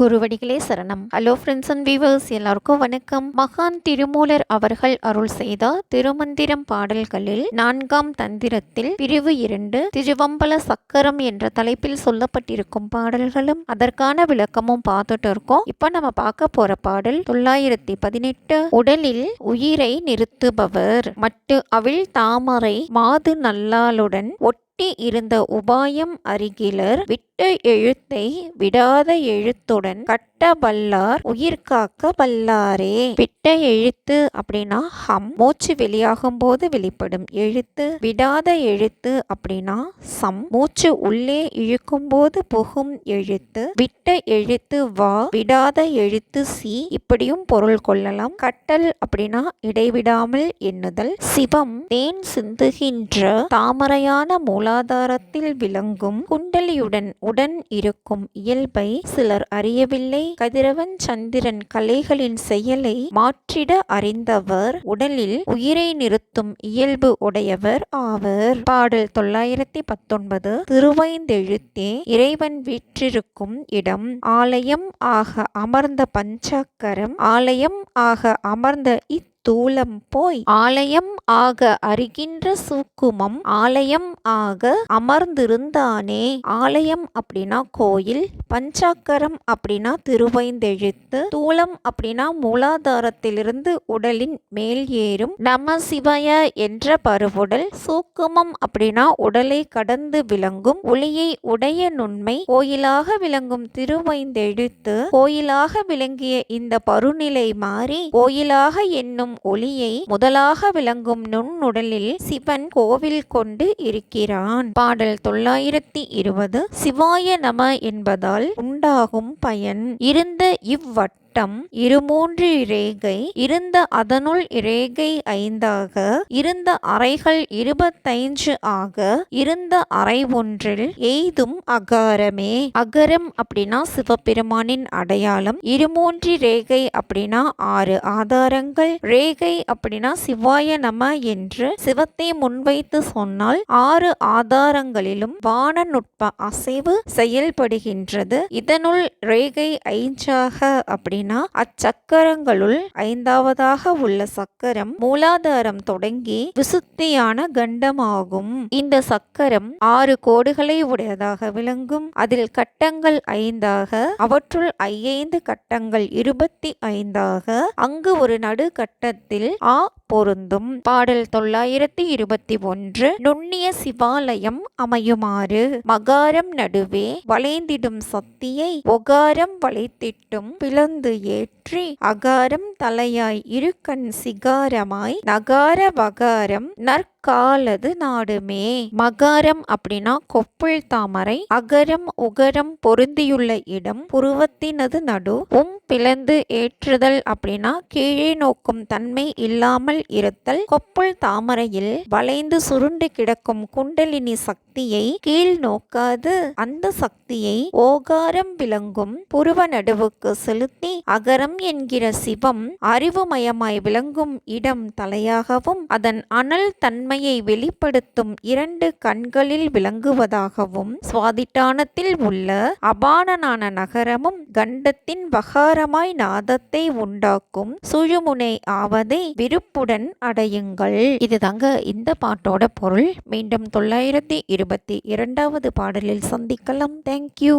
குருவடிகளே சரணம். Hello friends and viewers எல்லாருக்கும் வணக்கம். மகான் திருமூலர் அவர்கள் அருள் செய்த திருமந்திரம் பாடல்களில் நான்காம் தந்திரத்தில் பிரிவு இரண்டு திருவம்பல சக்கரம் என்ற தலைப்பில் சொல்லப்பட்டிருக்கும் பாடல்களும் அதற்கான விளக்கமும் பார்த்துட்டு இருக்கோம். இப்போ நம்ம பார்க்க போற பாடல் தொள்ளாயிரத்தி பதினெட்டு உடலில் உயிரை நிறுத்துபவர் மட்டு அவிழ் தாமரை மாது நல்லாளுடன் ஒட்டி இருந்த உபாயம் அருகிலர் விட்டு எழுத்தை விடாத எழுத்துடன் கட்ட வல்லார் உயிர் காக்க வல்லாரே. விட்ட எழுத்து அப்படின்னா ஹம். மூச்சு வெளியாகும் போது வெளிப்படும். எழுத்து விடாத எழுத்து அப்படின்னா சம். மூச்சு உள்ளே இழுக்கும் போது புகும் எழுத்து. விட்ட எழுத்து வா விடாத எழுத்து சி. இப்படியும் பொருள் கொள்ளலாம். கட்டல் அப்படின்னா இடைவிடாமல் எண்ணுதல். சிவம் தேன் சிந்துகின்ற தாமரையான மூலாதாரத்தில் விளங்கும். குண்டலியுடன் உடன் இருக்கும் இயல்பை சிலர் அறியவில்லை. கதிரவன் சந்திரன் கலைகளின் செயலை மாற்றிட அறிந்தவர் உடலில் உயிரை நிறுத்தும் இயல்பு உடையவர் ஆவர். பாடல் தொள்ளாயிரத்தி பத்தொன்பது திருவைந்தெழுத்தே இறைவன் வீற்றிருக்கும் இடம். ஆலயம் ஆக அமர்ந்த பஞ்சாக்கரம் ஆலயம் ஆக அமர்ந்த இத் தூலம் போய் ஆலயம் ஆக அறிகின்ற சூக்குமம் ஆலயம் ஆக அமர்ந்திருந்தானே. ஆலயம் அப்படின்னா கோயில் பஞ்சாக்கரம் அப்படின்னா திருவைந்தெழுத்து தூலம் அப்படின்னா மூலாதாரத்திலிருந்து உடலின் மேல் ஏறும். நம சிவய என்ற பருவுடல் சூக்குமம் அப்படின்னா உடலை கடந்து விளங்கும். ஒளியை உடைய நுண்மை கோயிலாக விளங்கும் திருவைந்தெழுத்து கோயிலாக விளங்கிய இந்த பருநிலை மாறி கோயிலாக என்னும் ஒளியை முதலாக விளங்கும் நுண்ணுடலில் சிவன் கோவில் கொண்டு இருக்கிறான். பாடல் தொள்ளாயிரத்தி இருபது. சிவாய நம என்பதால் உண்டாகும் பயன். இருந்த இவ்வட் வட்டம் இருமூன்று இரேகை இருந்த அதனுள் இரேகை ஐந்தாக இருந்த அறைகள் இருபத்தைந்து ஆக இருந்த அறை ஒன்றில் எய்தும் அகாரமே. அகரம் அப்படின்னா சிவபெருமானின் அடையாளம் இருமூன்று ரேகை அப்படின்னா ஆறு ஆதாரங்கள் ரேகை அப்படின்னா சிவாய நம என்று சிவத்தை முன்வைத்து சொன்னால் ஆறு ஆதாரங்களிலும் வான நுட்ப அசைவு செயல்படுகின்றது. இதனுள் ரேகை ஐந்தாக அப்படின்னா அப்படின்னா அச்சக்கரங்களுள் ஐந்தாவதாக உள்ள சக்கரம் மூலாதாரம் தொடங்கி விசுத்தியான கண்டமாகும். இந்த சக்கரம் ஆறு கோடுகளை உடையதாக விளங்கும். அதில் கட்டங்கள் ஐந்தாக அவற்றுள் ஐந்து கட்டங்கள் இருபத்தி ஐந்தாக. அங்கு ஒரு நடு கட்டத்தில் ஆ பொருந்தும். பாடல் தொள்ளாயிரத்தி இருபத்தி ஒன்று நுண்ணிய சிவாலயம் அமையுமாறு. மகாரம் நடுவே வளைந்திடும் சக்தியை ஒகாரம் வளைத்திட்டும். பிளந்து ஏற்றி அகாரம் தலையாய் இருக்கண் சிகாரமாய் நகார வகாரம் நற் காலது நாடுமே. மகாரம் அப்படின்னா கொப்புள் தாமரை அகரம் உகரம் பொருந்தியுள்ள இடம் புருவத்தினது நடு. உம் பிளந்து ஏற்றுதல் அப்படின்னா கீழே நோக்கும் தன்மை இல்லாமல் இருத்தல். கொப்புள் தாமரையில் வளைந்து சுருண்டு கிடக்கும் குண்டலினி சக்தியை கீழ் நோக்காது. அந்த சக்தியை ஓகாரம் விளங்கும் புருவ நடுவுக்கு செலுத்தி அகரம் என்கிற சிவம் அறிவுமயமாய் விளங்கும் இடம் தலையாகவும் அதன் அனல் தன்மை உண்மையை வெளிப்படுத்தும் இரண்டு கண்களில் விளங்குவதாகவும் சுவாதிட்டானத்தில் உள்ள அபானனான நகரமும் கண்டத்தின் வகாரமாய் நாதத்தை உண்டாக்கும் சுழுமுனை ஆவதை விருப்புடன் அடையுங்கள். இதுதாங்க இந்த பாட்டோட பொருள். மீண்டும் தொள்ளாயிரத்தி இருபத்தி இரண்டாவது பாடலில் சந்திக்கலாம். தேங்க்யூ